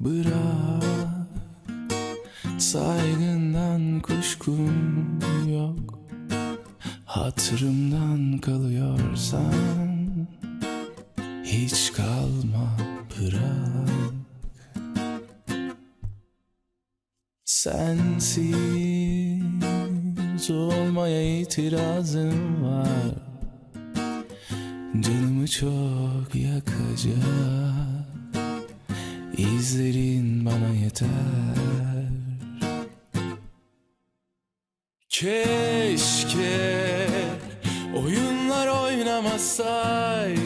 bırak. Saygından kuşkum yok. Hatırımdan kalıyorsan Hiç kalma bırak. Sensiz olmaya itirazım var. Canımı çok yakacak İzlerin bana yeter. Keşke oyunlar oynamasaydı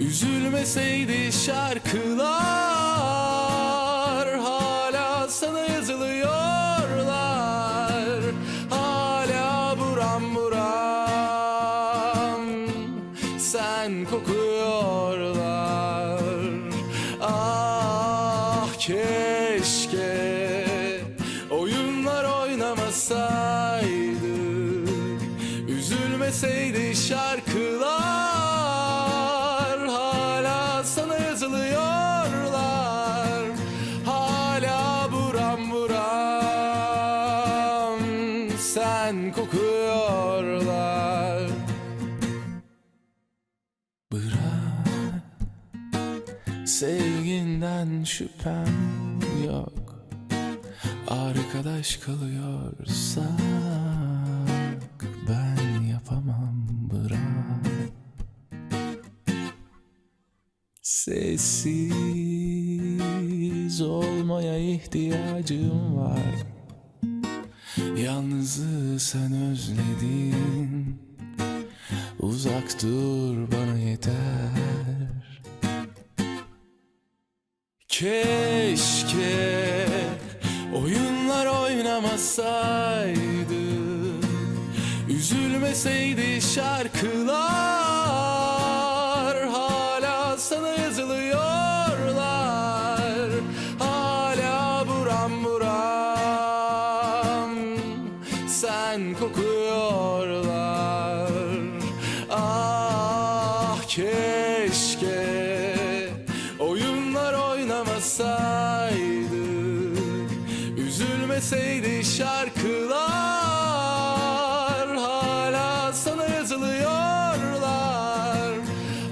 Üzülmeseydi şarkılar. Hala sana yazılıyorlar Hala buram buram. Sen kokuyorlar keşke oyunlar oynamasaydık Üzülmeseydi şarkılar. Hala sana yazılıyorlar Hala buram buram. Sen kokuyorlar Sevginden şüphem yok. Arkadaş kalıyorsak Ben yapamam bırak. Sessiz olmaya ihtiyacım var. Yalnızlığı sen özledin. Uzak dur bana yeter Keşke oyunlar oynamasaydı Üzülmeseydi şarkılar. Hala sana yazılıyorlar. Hala buram buram. Sen kokuyorlar. Ah keşke oynamasaydık Üzülmeseydi şarkılar. Hala sana yazılıyorlar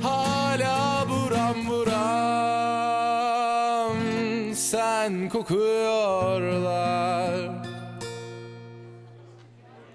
Hala buram buram. Sen kokuyorlar